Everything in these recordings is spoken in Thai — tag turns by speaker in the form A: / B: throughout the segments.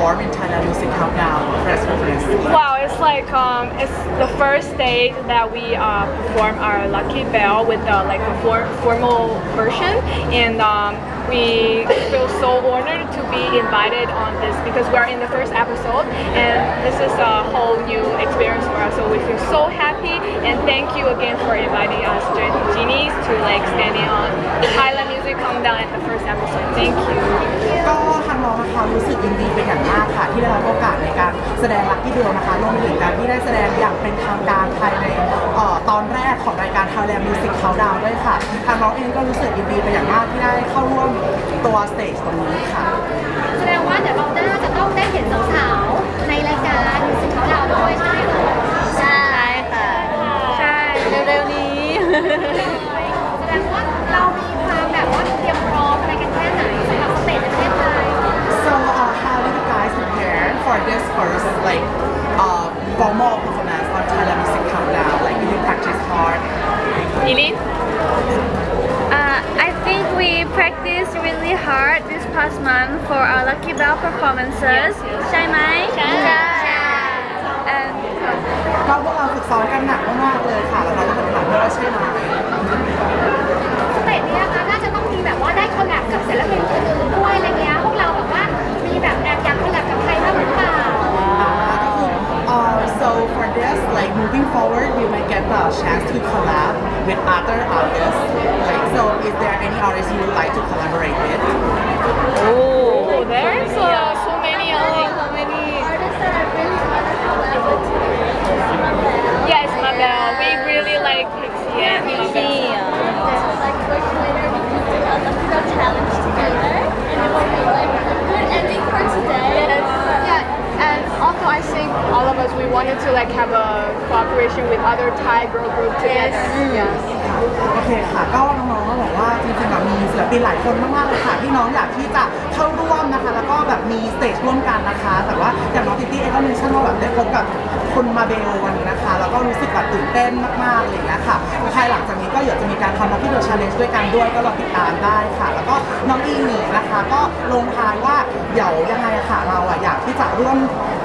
A: perform in Thailand Music Countdown press?
B: Wow, it's like um, it's the first day that we uh, perform our Lucky Bell with the like a for formal version, and um, we feel so honored to be invited on this because we are in the first episode, and this is a whole new experience for us. So we feel so happy, and thank you again for inviting us, Genies, to like standing on Thailand Music Countdown at the first episode. Thank you.
A: Thank you. น้องนะคะรู้สึกยินดีเป็นอย่างมากค่ะ ที่ได้รับโอกาสในการแสดงลักกี้เบลนะคะรวมถึงการที่ได้แสดงอย่างเป็นทางการภายในออตอนแรกของรายการ Thailand Music Countdown ด้วยค่ะ ทางน้องเองก็รู้สึกยินดีเป็นอย่างมากที่ได้เข้าร่วมตัวสเตจตรงนี้ค่ะ
C: แสดงว่าเดี๋ยวเราน่าจะต้องได้เห็นสาวๆในรายการมิวสิคของเราด้วยใช่ไหมคะ
A: Like did you practice hard?
B: Eileen?
D: Uh, I think we practiced really hard this past month for our Lucky Bell performances.
B: Yes, yes.
D: ใช่ไหม
C: ใช่
D: And
A: ก็พวกเราฝึกซ้อมกันหนักมากๆเลยค่ะ แล้วเราก็เป็นถามด้วยว่าใช่ไหม
C: สเตจเนี้ยค่ะน่าจะต้องมีแบบว่าได้คอลแลบกับศิลปินคนอื่นด้วยอะไรเงี้ย ้ย
A: for this, like moving forward, we might get the chance to collab with other artists. Like, so is there any artists you would like to collaborate with?
B: Oh, there's uh, so many. Uh, so many.
C: artists that I really want to collab with today.
B: Yes, Mabel. We really like Pixie and Mabel. All of us we wanted to like have a cooperation with other Thai girl group together. Yes.
A: โอเคค่ะก็น้องๆก็บอกว่าจริงๆอะมีศิลปินหลายคนมากๆเลยค่ะที่น้องอยากที่จะเข้าร่วมนะคะ แล้วก็แบบมีสเตจร่วมกันนะคะ แต่ว่าอย่างน้องติตี้เองก็เมนชั่นว่าแบบได้พบกับคุณมาเบลวันนี้นะคะ แล้วก็รู้สึกแบบตื่นเต้นมากๆอะไรอย่างเลยนะคะภายหลังจากนี้ก็เดี๋ยวจะมีการทำลักกี้เดอะชาเลนจ์ด้วยกันด้วยก็ลองติดตามได้ค่ะ แล้วก็น้องอีหนีนะคะ ก็ลงท้ายว่าเดี๋ยวยังไงอะค่ะเราอะอยากที่จะร่วม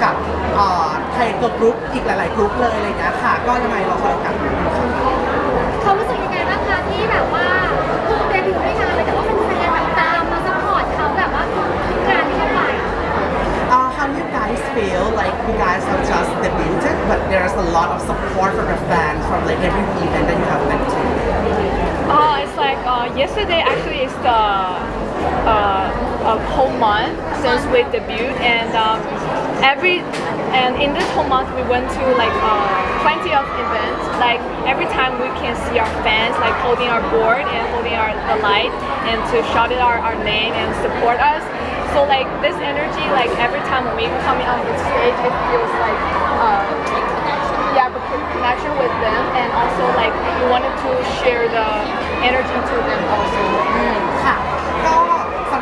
A: กับเอ่อไทยเกิร์ลกรุ๊ปอีกหลาย ๆ กรุ๊ปเลยอะไรอย่างเงี้ยค่ะ ก็ยังไงเราคอยโอกาสดูค่ะ
C: เขารู้สึกยังไงบ้างคะที่แบบว่าเพิ่งเดบิวต์ไม่นานเลยแต่ว่าเป็นแฟนแบบตามมาซัพพอร์ตเขาแบบว่าทุกงานที่เขาไป
A: Uh, how do you guys feel like you guys have just debuted, but there's a lot of support from the fans from like every event that you have been to?
B: Oh, it's like uh, yesterday actually is the uh, a whole month since we debuted, and um, every and in this whole month we went to like uh, plenty of events. Like every time we can see our fans like holding our board and holding our the light and to shout out our, our name and support us. So like this energy, like every time we come on the stage, it feels like. Uh, we have a connection with them and also like we wanted to share the energy to them also.
A: Mm.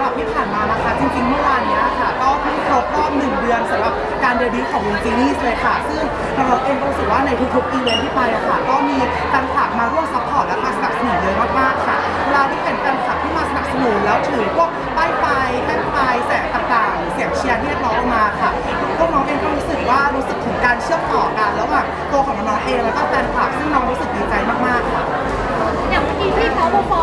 A: หรับที่ผ่านมานะคะ จริงๆ เมื่อวานเนี้ยค่ะ ก็เพิ่งครบรอบหนึ่งเดือนสำหรับการเดบิวต์ของวงจีนีสเลยค่ะ ซึ่งเราเองก็รู้สึกว่าในทุกๆอีเวนท์ที่ไปอะค่ะ ก็มีแฟนคลับมาร่วมซัพพอร์ตและมาสนับสนุนเยอะมากๆค่ะ เวลาที่เห็นแฟนคลับที่มาสนับสนุนแล้วถือพวกป้ายไฟแท่นไฟแสงต่างๆ เสียงเชียร์ที่เรียกร้องออกมาค่ะ พวกน้องเองก็รู้สึกว่ารู้สึกถึงการเชื่อมต่อกันระหว่างตัวของน้องๆเองแล้วก็แฟนคลับซึ่งน้องรู้สึกดีใจมากๆค่ะ
C: อย่างเมื่อกี้ที่เขาเปอก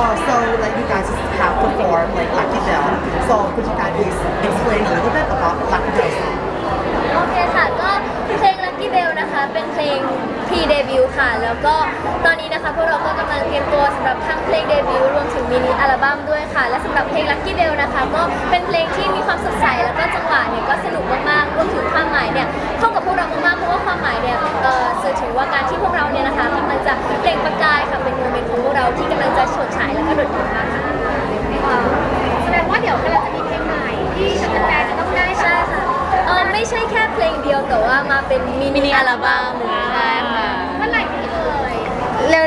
A: uh, so like you guys have performed like Lucky Bell so could you guys please explain a little bit about Lucky Bell song
D: โอเคค่ะก็เพลง Lucky Bell นะคะ เป็นเพลง pre debut ค่ะ แล้วก็ตอนนี้นะคะพวกเราก็กำลังเตรียมตัวสำหรับทั้งเพลงเดบิวต์รวมถึงมินิอัลบั้มด้วยค่ะ และสำหรับเพลง Lucky Bell นะคะ ก็เป็นเพลงที่มีความสดใส แล้วก็จังหวะเนี่ยก็สนุกมากๆรวมถึงความหมายเนี่ยเข้ากับพวกเรามากๆเพราะว่าความหมายเนี่ยเอ่อสื่อถึงว่าการที่พวกเราเนี่ยนะคะกำลังจะเปล่งประกายค่ะ เป็นโมเมนต์ของพวกเราที่กำลังจะฉดฉายแล้วก็โดดเด่นมากค่ะ
C: แสดงว่าเดี๋ยวกำลังจะมีเพลงใหม่ที่แฟนๆจะต้องได้
D: ใช่ค่ะเออไม่ใช่แค่เพลงเดียวแต่ว่ามาเป็นมินิอัลบั้มใช่ค่ะ
C: เมื่อไหร่ดีเอ่ย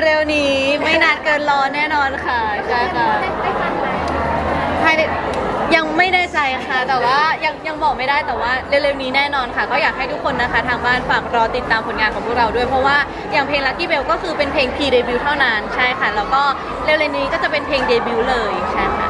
E: เร็วๆนี้ไม่นานเกินรอแน่นอนค่ะ ใช่ค่ะ
C: ได้ได้ฟังไหม
E: ภายใน ยังไม่ได้ใจค่ะ แต่ว่ายังยังบอกไม่ได้แต่ว่าเร็วๆนี้แน่นอนค่ะ ก็อยากให้ทุกคนนะคะทางบ้านฝากรอติดตามผลงานของพวกเราด้วยเพราะว่าอย่างเพลง Lucky Bell ก็คือเป็นเพลงพีเดบิวเท่านั้นใช่ค่ะ แล้วก็เร็วๆนี้ก็จะเป็นเพลงเดบิวต์เลยใช่ค่ะ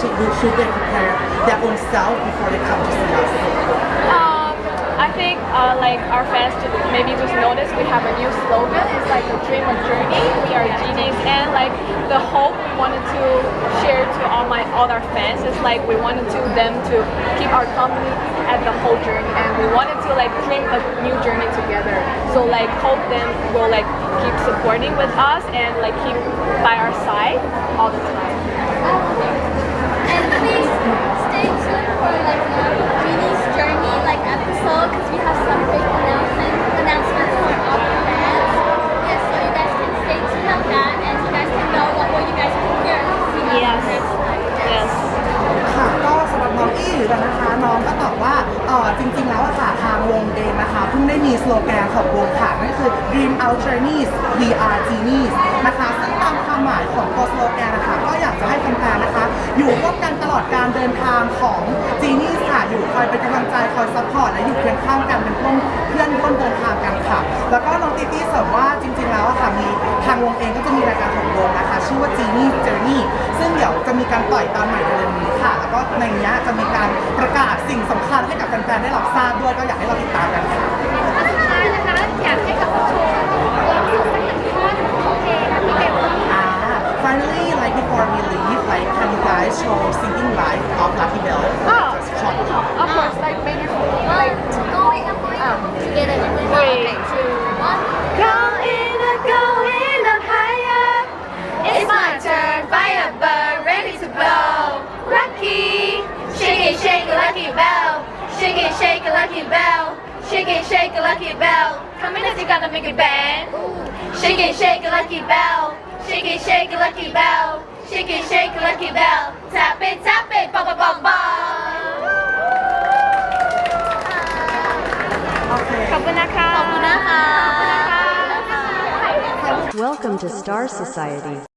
A: should, should they prepare their own self before they come to see us?
B: Um, I think uh, like our fans maybe just notice we have a new slogan. It's like a dream a journey. We are genies, and like the hope we wanted to share to all my all our fans is like we wanted to them to keep our company at the whole journey, and we wanted to like dream a new journey together. So like hope them will like keep supporting with us and like keep by our side all the time.
A: กันนะคะ น้องก็ตอบว่าเออจริง ๆ แล้วอะค่ะทางวงเองนะคะเพิ่งได้มีสโลแกนของวงค่ะนั่นคือ Dream Out Journeys We Are Genies นะคะซึ่งตามความหมายของตัวสโลแกนนะคะก็อยากจะให้แฟนๆนะคะ อยู่ร่วมกันตลอดการเดินทางของ Genies ค่ะอยู่คอยเป็นกำลังใจคอยซัพพอร์ตและอยู่เคียงข้างกันเป็นเพื่อนเพื่อนร่วมเดินทางกันค่ะ แล้วก็น้องติตี้เสริมว่าจริง ๆ แล้วอะค่ะมีทางวงเองก็จะมีรายการของวงนะคะ ชื่อว่า Genie Journey ซึ่งเดี๋ยวจะมีการปล่อยตอนใหม่เร็วๆนี้ค่ะ แล้วก็ในเนี้ยจะมีการประกาศสิ่งสำคัญให้กับแฟนๆได้รับทราบด้วยก็อยากให้เราติดตามกันค่ะ
C: ถ้าสุดท้ายนะคะอยากให้กับผู้ชมร้องสดสักหนึ่งท่อนของเพลงนะพี่เบล
A: Ah, finally, like before we leave, like can you guys show singing live of Lucky Bell?
B: Oh.
A: Just short.
B: lucky bell. Shake it, shake it, lucky bell. Come in if you gotta make it bang. Shake it, shake it, lucky bell. Shake it, shake it, lucky bell. Shake it, shake it, lucky bell. Tap it, tap it, ba ba ba ba.
A: Okay.
B: ขอบคุณนะคะ
E: ขอบคุณนะคะ
B: ขอบคุณนะคะ
F: Welcome to Star Society.